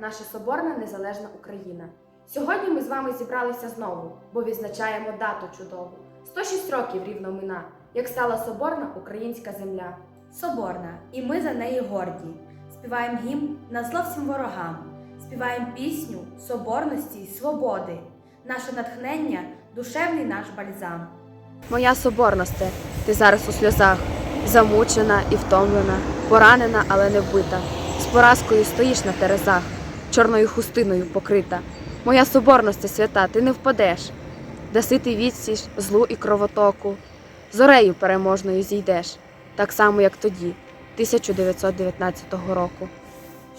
наша соборна незалежна Україна. Сьогодні ми з вами зібралися знову, бо відзначаємо дату чудову. 106 років рівно мина, як стала соборна українська земля. Соборна, і ми за неї горді. Співаємо гімн на зло всім ворогам, співаємо пісню соборності й свободи. Наше натхнення душевний наш бальзам. Моя соборносте, ти зараз у сльозах, замучена і втомлена, поранена, але не вбита. Поразкою стоїш на терезах, чорною хустиною покрита. Моя соборносте свята, ти не впадеш, даси ти відсіч злу і кровотоку, зорею переможною зійдеш, так само, як тоді, 1919 року.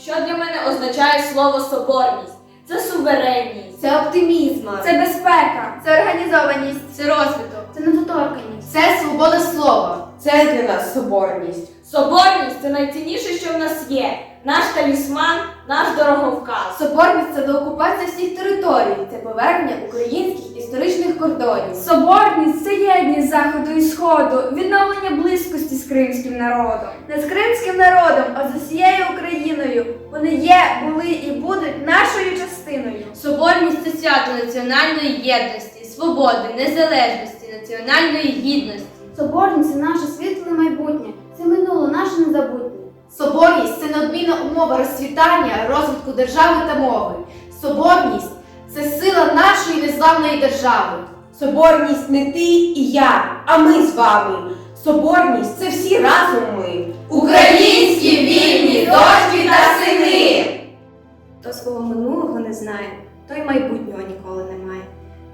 Що для мене означає слово соборність? Це суверенність, Це оптимізм, це безпека, це організованість, це розвиток. це недоторканність. Це свобода слова. Це для нас соборність. Соборність це найцінніше, що в нас є. Наш талісман, наш дороговказ. Соборність це деокупація всіх територій, це повернення українських історичних кордонів. Соборність це єдність заходу і сходу, відновлення близькості з кримським народом. Не з кримським народом, а з усією Україною. Вони є, були і будуть нашою частиною. Соборність це свято національної єдності, свободи, незалежності, національної гідності. Соборність це наше світле майбутнє, це наше незабутнє. Соборність це неодмінна умова розцвітання, розвитку держави та мови. Соборність це сила нашої незламної держави. Соборність не ти і я, а ми з вами. Соборність це всі разом ми. Українські вільні дочки та сини! Хто свого минулого не знає, той майбутнього ніколи не має.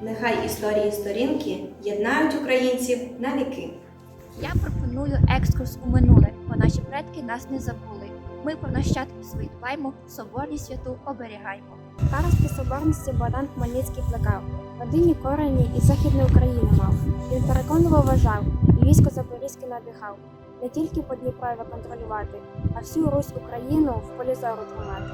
Нехай історії сторінки єднають українців на віки. Я пропоную екскурс у минуле, наші предки нас не забули. Ми про нащадків своїх дбаймо, соборність святу оберігаймо. Паростки соборності Богдан Хмельницький плекав. Родинні корені із Західної України мав. Він переконливо вважав і військо Запорізьке надихав. Не тільки Подніпров'я контролювати, а всю Русь Україну в полі зору тримати.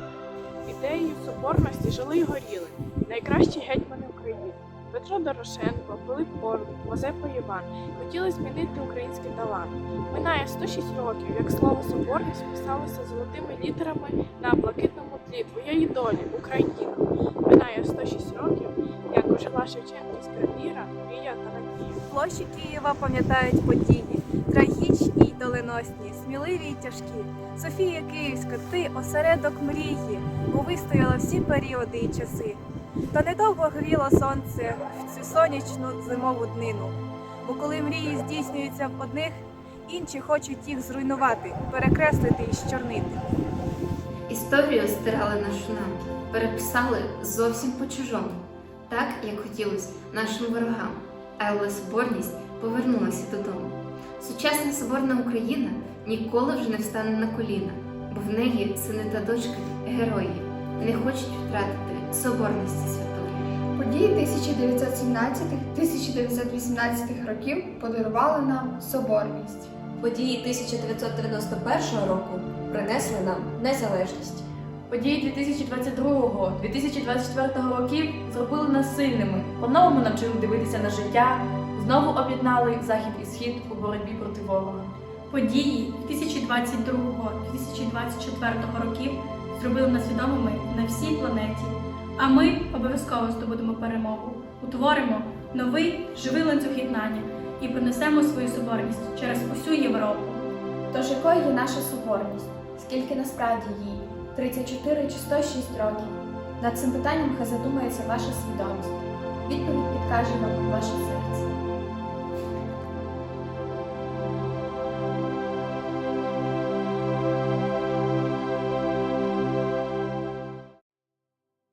Ідеєю соборності жили й горіли найкращі гетьмани України. Петро Дорошенко, Пилип Орлик, Мазепа Іван хотіли змінити український талант. Минає 106 років, як слово соборність писалося золотими літерами на блакитному тлі твоєї долі, Україна. Минає 106 років, як ожила Шевченківська віра, мрія та надія. Площі Києва пам'ятають події, трагічні й доленосні, сміливі й тяжкі. Софія Київська, ти осередок мрії, бо вистояла всі періоди і часи. Та недовго гріло сонце в цю сонячну зимову днину. Бо коли мрії здійснюються в одних, інші хочуть їх зруйнувати, перекреслити і щорнити. Історію стирали нашу нам, переписали зовсім по-чужому, так як хотілося нашим ворогам, але соборність повернулася додому. Сучасна соборна Україна ніколи вже не встане на коліна, бо в неї сини та дочки герої не хочуть втратити соборності святої. Події 1917-1918 років подарували нам соборність. Події 1991 року принесли нам незалежність. Події 2022-2024 років зробили нас сильними, по-новому навчили дивитися на життя, знову об'єднали захід і схід у боротьбі проти ворога. Події 2022-2024 років зробили нас відомими на всій планеті. А ми обов'язково здобудемо перемогу, утворимо новий живий ланцюг єднання і принесемо свою соборність через усю Європу. Тож якою є наша соборність? Скільки насправді їй? 34 чи 106 років? Над цим питанням хай задумається ваша свідомість. Відповідь підкаже вам ваше серце.